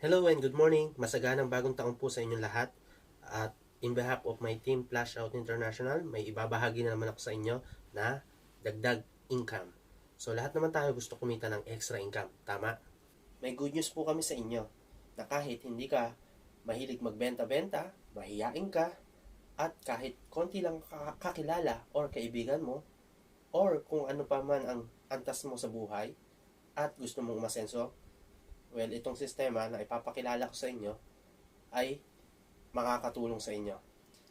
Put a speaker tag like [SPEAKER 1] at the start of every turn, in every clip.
[SPEAKER 1] Hello and good morning. Masaganang bagong taon po sa inyong lahat. At in behalf of my team Flash Out International, may ibabahagi na naman ako sa inyo na dagdag income. So lahat naman tayo gusto kumita ng extra income. Tama? May good news po kami sa inyo na kahit hindi ka mahilig magbenta-benta, mahiyain ka, at kahit konti lang ka- kakilala or kaibigan mo, or kung ano pa man ang antas mo sa buhay, at gusto mong umasenso, well, itong sistema na ipapakilala ko sa inyo ay makakatulong sa inyo.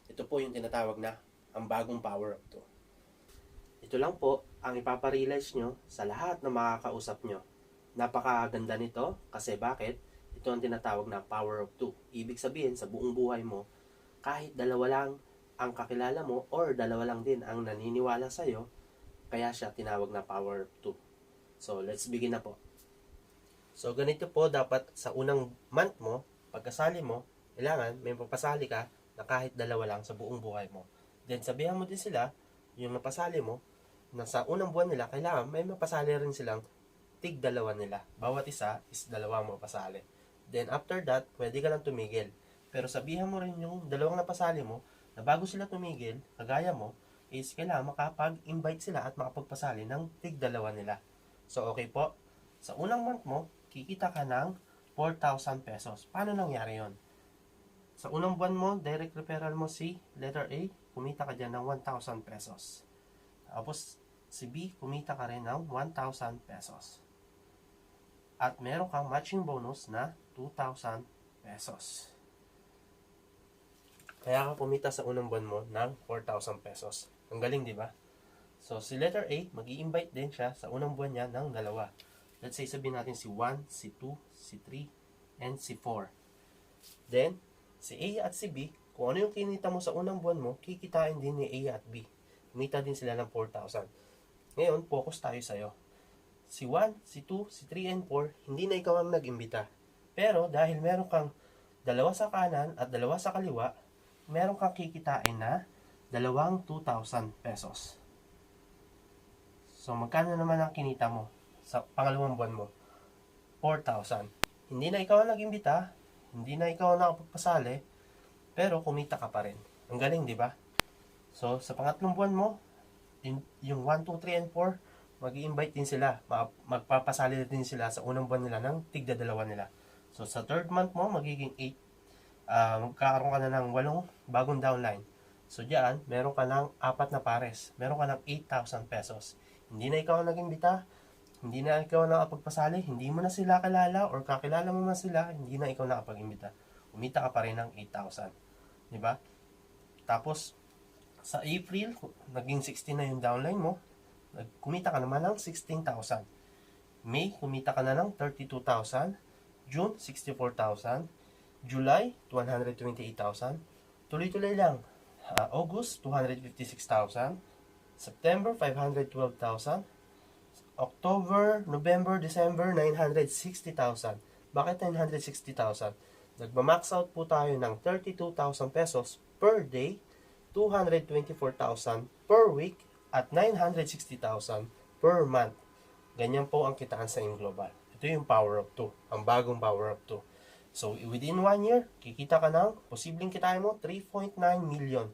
[SPEAKER 1] Ito po yung tinatawag na ang bagong power up to. Ito lang po ang ipaparealize nyo sa lahat na makakausap nyo. Napakaganda nito kasi bakit? Ito ang tinatawag na power of two. Ibig sabihin sa buong buhay mo, kahit dalawa lang ang kakilala mo or dalawa lang din ang naniniwala sa'yo, kaya siya tinawag na power of two. So, let's begin na po. So, ganito po dapat sa unang month mo, pagkasali mo, kailangan may papasali ka na kahit dalawa lang sa buong buhay mo. Then, sabihan mo din sila, yung napasali mo, na sa unang buwan nila, kailangan may mapasali rin silang tig dalawa nila. Bawat isa is dalawa mo pasali. Then, after that, pwede ka lang tumigil. Pero sabihan mo rin yung dalawang napasali mo, na bago sila tumigil, kagaya mo, is kailangan makapag-invite sila at makapagpasali ng tig dalawa nila. So, okay po. Sa unang month mo, kikita ka ng 4,000 pesos. Paano nangyari yon? Sa unang buwan mo, direct referral mo si letter A, kumita ka dyan ng 1,000 pesos. Tapos, si B, kumita ka rin ng 1,000 pesos. At meron kang matching bonus na 2,000 pesos. Kaya ka kumita sa unang buwan mo ng 4,000 pesos. Ang galing, di ba? So, si letter A, mag invite din siya sa unang buwan niya ng dalawa. Let's say, sabihin natin si 1, si 2, si 3, and si 4. Then, si A at si B, kung ano yung kinita mo sa unang buwan mo, kikitain din ni A at B. Kumita din sila ng 4,000. Ngayon, focus tayo sa'yo. Si 1, si 2, si 3, and 4, hindi na ikaw ang nag-imbita. Pero, dahil meron kang dalawa sa kanan at dalawa sa kaliwa, meron kang kikitain na dalawang 2,000 pesos. So, magkano naman ang kinita mo sa pangalawang buwan mo? 4,000. Hindi na ikaw ang nag-imbita, hindi na ikaw ang nakapagpasali, pero kumita ka pa rin. Ang galing, di ba? So, sa pangatlong buwan mo, yung 1, 2, 3, and 4, mag invite din sila. Ma- Magpapasali din sila sa unang buwan nila ng tigda dalawa nila. So, sa third month mo, magiging 8. Uh, magkakaroon ka na ng walong bagong downline. So, diyan, meron ka ng apat na pares. Meron ka ng 8,000 pesos. Hindi na ikaw ang nag-imbita, hindi na ikaw nakapagpasali, hindi mo na sila kalala or kakilala mo na sila, hindi na ikaw nakapag-imbita. Umita ka pa rin ng 8,000. Di ba? Tapos, sa April, naging 16 na yung downline mo, kumita ka naman ng 16,000. May, kumita ka na ng 32,000. June, 64,000. July, 228,000. Tuloy-tuloy lang. Ah, August, 256,000. September, 512,000. October, November, December, 960,000. Bakit 960,000? Nagma-max out po tayo ng 32,000 pesos per day, 224,000 per week, at 960,000 per month. Ganyan po ang kitaan sa Global. Ito yung power of 2, ang bagong power of 2. So, within one year, kikita ka ng, posibleng kitain mo, 3.9 million.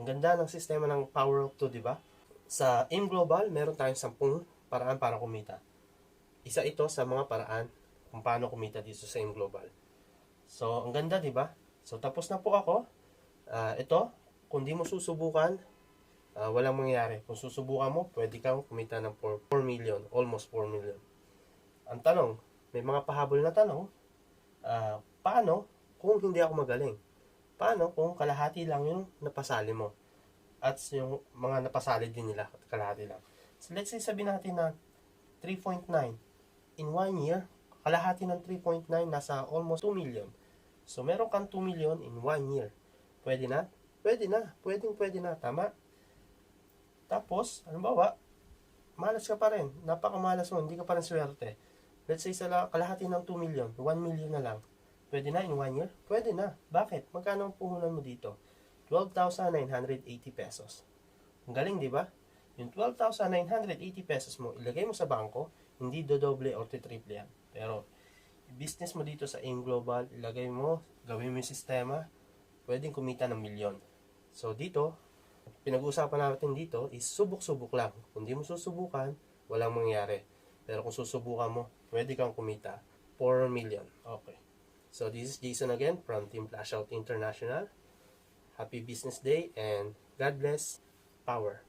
[SPEAKER 1] Ang ganda ng sistema ng power of 2, di ba? Sa AIM Global, meron tayong 10 paraan para kumita. Isa ito sa mga paraan kung paano kumita dito sa AIM Global. So, ang ganda, di ba? So, tapos na po ako. Ah, ito, kung di mo susubukan, ah, walang mangyayari. Kung susubukan mo, pwede kang kumita ng 4, 4 million, almost 4 million. Ang tanong, may mga pahabol na tanong, ah, paano kung hindi ako magaling? Paano kung kalahati lang yung napasali mo? At yung mga napasali din nila, kalahati lang. So let's say sabi natin na 3.9 in one year, kalahati ng 3.9 nasa almost 2 million. So meron kang 2 million in one year. Pwede na? Pwede na. Pwedeng pwede na. Tama? Tapos, ba malas ka pa rin. Napakamalas mo. Hindi ka pa rin swerte. Let's say sa la- kalahati ng 2 million, 1 million na lang. Pwede na in one year? Pwede na. Bakit? Magkano ang puhunan mo dito? 12,980 pesos. Ang galing, di ba? Yung 12,980 pesos mo, ilagay mo sa bangko, hindi dodoble or triple yan. Pero, business mo dito sa AIM Global, ilagay mo, gawin mo yung sistema, pwedeng kumita ng milyon. So dito, pinag-uusapan natin dito is subok-subok lang. Kung di mo susubukan, walang mangyari. Pero kung susubukan mo, pwede kang kumita 4 million. Okay. So this is Jason again from Team Flash Out International. Happy business day and God bless. Power.